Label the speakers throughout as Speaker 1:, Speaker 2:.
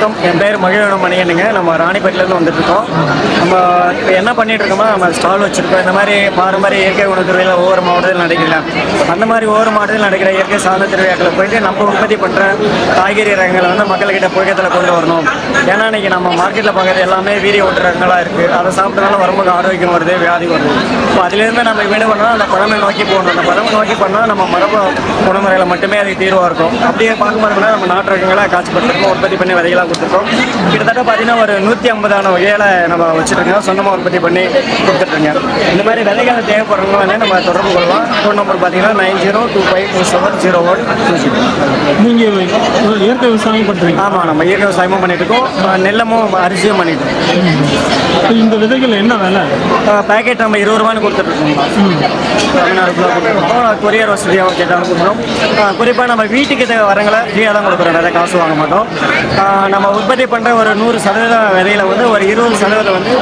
Speaker 1: வணக்கம். என் பேர் மகிழனம் மணியனுங்க நம்ம ராணிப்பேட்டிலேருந்து வந்துட்டுருக்கோம். நம்ம இப்போ என்ன பண்ணிட்டு இருக்கோமோ நம்ம ஸ்டால் வச்சுருக்கோம். இந்த மாதிரி பாரம்பரிய இயற்கை உணவு திருவிழா ஒவ்வொரு மாவட்டத்தில் நடக்கல அந்த மாதிரி ஒவ்வொரு மாவட்டத்தில் நடக்கிற இயற்கை சார்ந்த திருவிழாக்களை போயிட்டு நம்ம உற்பத்தி பண்ணுற காய்கறி ரகங்களை வந்து மக்கள்கிட்ட புழக்கத்தில் கொண்டு வரணும். ஏன்னா இன்றைக்கி நம்ம மார்க்கெட்டில் பார்க்குறது எல்லாமே வீரிய ஓட்டுறங்களாக ரகங்களாக இருக்குது அதை சாப்பிட்டனால உடம்புக்கு ஆரோக்கியம் வருது வியாதி வருது. ஸோ அதுலேருந்து நம்ம வீடு பண்ணால் அந்த பழமை நோக்கி போகணும். அந்த பழமை நோக்கி பண்ணால் நம்ம மரபு உணமுறையில் மட்டுமே அது தீர்வாக இருக்கும். அப்படியே பார்க்கும்போது நம்ம நாட்டு ரகங்களை காட்சிப்படுத்திருக்கோம் உற்பத்தி பண்ணி விதைகளாக கொடுத்துருக்கோம் கிட்டத்தட்ட பார்த்தீங்கன்னா ஒரு நூற்றி ஐம்பதான வகையில் நம்ம வச்சுருக்கோம். சொந்தமாக உற்பத்தி பண்ணி கொடுத்துட்ருங்க மாதிரி விதைகள் தேவைப்படுறவங்க வந்து நம்ம தொடர்பு கொள்ளலாம். ஃபோன் நம்பர் பார்த்தீங்கன்னா nine zero two five two seven zero one two zero
Speaker 2: நீங்கள் இயற்கை விவசாயம் பண்ணுறீங்க
Speaker 1: ஆமாம் நம்ம இயற்கை விவசாயமும் பண்ணிட்டு இருக்கோம். நெல்லமும் அரிசியும் பண்ணிட்டு இருக்கோம்.
Speaker 2: இந்த விதைகள் என்ன விலை?
Speaker 1: பேக்கெட் நம்ம இருபது ரூபான்னு கொடுத்துட்ருக்கோம் ஃபுல்லாக கொடுத்துருக்கோம். கொரியர் வசதியாக கேட்டாலும் கொடுக்குறோம். குறிப்பாக நம்ம வீட்டுக்கு தேவை வரங்களை ஃப்ரீயாக தான் கொடுக்குறோம். நிறைய காசு வாங்க மாட்டோம். நம்ம உற்பத்தி பண்ணுற ஒரு நூறு சதவீதம் விதையில வந்து ஒரு இருபது சதவீதம் வந்து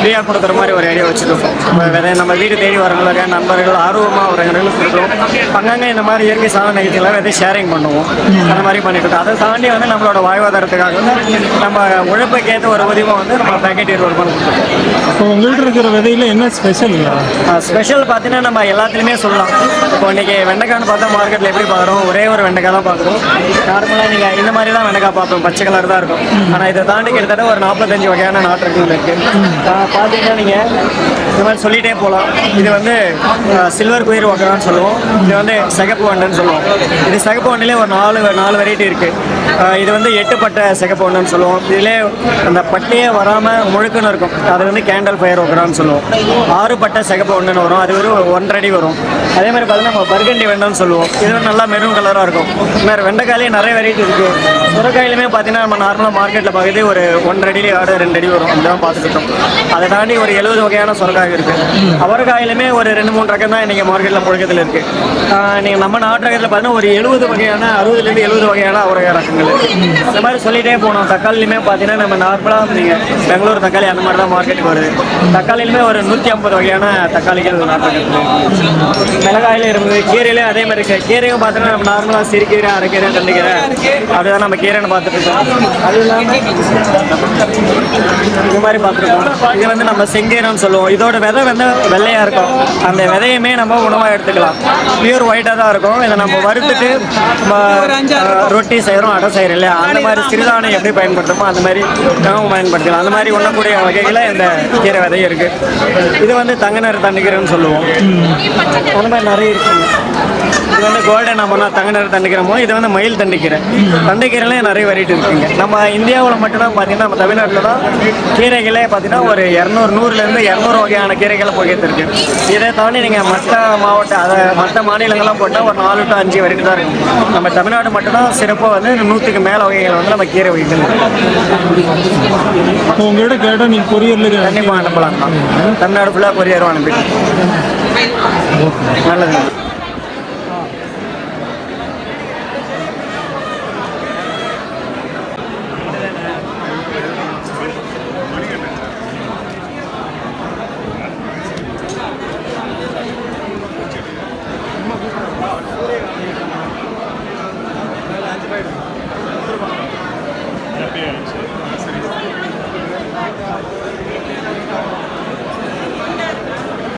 Speaker 1: ஃப்ரீயாக கொடுக்குற மாதிரி ஒரு ஐடியா வச்சுருக்கோம். நம்ம விதை நம்ம வீடு தேடி வரவங்களுக்கு நண்பர்கள் ஆர்வமாக வரவங்களுக்கு கொடுக்குறோம் அங்கங்கே இந்த மாதிரி இயற்கை சாதன நிகழ்ச்சிகளை விதை ஷேரிங் பண்ணுவோம். அந்த மாதிரி பண்ணிட்டு அதை தாண்டி வந்து நம்மளோட வாழ்வாதாரத்துக்காக வந்து நம்ம உழைப்புக்கேற்ற ஒரு உதவியை வந்து நம்ம பேக்கெட் ரூபாய் கொடுக்குறோம்
Speaker 2: இப்போ உங்கள்கிட்ட இருக்கிற விதையில என்ன ஸ்பெஷல்
Speaker 1: ஸ்பெஷல் பார்த்தீங்கன்னா நம்ம எல்லாத்துலேயுமே சொல்லலாம். இப்போ இன்னைக்கு வெண்டைக்கான்னு பார்த்தா மார்க்கெட்டில் எப்படி பார்க்குறோம்? ஒரே ஒரு வெண்டைக்காய் தான் பார்க்குறோம். நார்மலாக நீங்கள் இந்த மாதிரி தான் வெண்டைக்காய் பார்ப்போம். பச்சை கலர் தான் இருக்கும். ஆனால் இதை தாண்டி கிட்டத்தட்ட ஒரு நாற்பத்தஞ்சு வகையான நாட்டு ரகங்கள் இருக்குது பார்த்தீங்கன்னா நீங்கள் இந்த மாதிரி சொல்லிகிட்டே போகலாம். இது வந்து சில்வர் குயிர் வகைன்னு சொல்லுவோம். இது வந்து சிகப்பு வண்டுன்னு சொல்லுவோம். இது சிகப்பு வண்டிலே ஒரு நாலு நாலு வெரைட்டி இருக்குது இது வந்து எட்டு பட்டை சிகப்பு வண்டுன்னு சொல்லுவோம். இதிலே அந்த பட்டையே வராமல் முழுக்குன்னு இருக்கும். அது வந்து கேண்டல் ஃபயர் ஒக்கரான்னு சொல்லுவோம். ஆறு பட்டை சிகப்பு ஒன்றுன்னு வரும். அது ஒரு ஒன்றரை அடி வரும். அதே மாதிரி பார்த்தீங்கன்னா நம்ம பர்கண்டி வெண்டைன்னு சொல்லுவோம். இது வந்து நல்லா மெரூன் கலராக இருக்கும். இது மாதிரி வெண்டைக்காயிலே நிறைய வெரைட்டி இருக்குது சுரக்காயிலுமே பார்த்தீங்கன்னா நம்ம நார்மலாக மார்க்கெட்டில் பார்க்குறது ஒரு ஒன்றரை அடி ஆடு ரெண்டு அடி வரும். அப்படிதான் பார்த்துக்கிட்டோம் அதை தாண்டி ஒரு எழுபது வகையான சுரக்காய் இருக்குது அவரைக்காயிலுமே ஒரு ரெண்டு மூணு ரகம் தான் இன்றைக்கி மார்க்கெட்டில் புழக்கத்தில் இருக்குது நீங்கள் நம்ம நாட்டு ரகத்தில் பார்த்தீங்கன்னா ஒரு எழுபது வகையான அறுபதுலேருந்து எழுபது வகையான அவரைக்காய் ரகங்கள் இருக்குது இந்த மாதிரி சொல்லிகிட்டே போனோம். தக்காளிலுமே பார்த்தீங்கன்னா நம்ம நார்மலாக நீங்கள் பெங்களூர் தக்காளி அந்த மாதிரி தான் மார்க்கெட்டுக்கு வருது. தக்காளிலுமே ஒரு நூற்றி ஐம்பது வகையான தக்காளிகள் நாட்டு மிளகாயில் இருக்குது கீரையிலே அதே மாதிரி இருக்குது கீரையும் பார்த்தீங்கன்னா நம்ம நார்மலாக சிறுகீரை அரைக்கீரை தண்டுக்கீரை அதுதான் நம்ம கீரைன்னு பார்த்துட்டு இருக்கோம். அது இல்லாமல் இது மாதிரி பார்த்துருக்கோம் இது வந்து நம்ம செங்கீரைன்னு சொல்லுவோம். இதோட விதை வந்து வெள்ளையாக இருக்கும். அந்த விதையுமே நம்ம உணவாக எடுத்துக்கலாம். பியூர் ஒயிட்டாக தான் இருக்கும். இதை நம்ம வறுத்துட்டு நம்ம, ரொட்டி செய்கிறோம் அடை செய்கிறோம் இல்லையா? அந்த மாதிரி சிறுதானம் எப்படி பயன்படுத்துமோ அந்த மாதிரி நாமும் பயன்படுத்தலாம் அந்த மாதிரி உண்ணக்கூடிய வகைகளில் இந்த கீரை விதை இருக்குது இது வந்து தங்க நிற தண்டுக்கீரைன்னு சொல்லுவோம். அந்த மாதிரி நிறைய இருக்குங்க இது வந்து கோல்டன் அம்மனா தங்க நிற தண்டுக்கிறமோ இது வந்து மயில் தண்டுக்கீரை தண்டுக்கீரையிலே நிறைய வெரைட்டி இருக்குங்க. நம்ம இந்தியாவில் மட்டும்தான் பார்த்தீங்கன்னா நம்ம தமிழ்நாட்டில் தான் கீரைகளே பார்த்தீங்கன்னா ஒரு இரநூறு நூறுலேருந்து இரநூறு வகையான கீரைகளை புகைத்து இருக்கு இதை தாண்டி நீங்கள் மற்ற மாவட்ட அதை மற்ற மாநிலங்கள்லாம் போட்டால் ஒரு நாலு டு அஞ்சு வெரைட்டி தான் இருக்கும். நம்ம தமிழ்நாடு மட்டும்தான் சிறப்பாக வந்து நூற்றுக்கு மேலே வகைகள் வந்து நம்ம கீரை வகைகள்
Speaker 2: உங்கள்கிட்ட கேட்டால் நீங்கள் கொரியரில்
Speaker 1: கண்டிப்பாக அனுப்பலாம். தமிழ்நாடு ஃபுல்லாக கொரியரும் அனுப்பிட்டு நல்லது.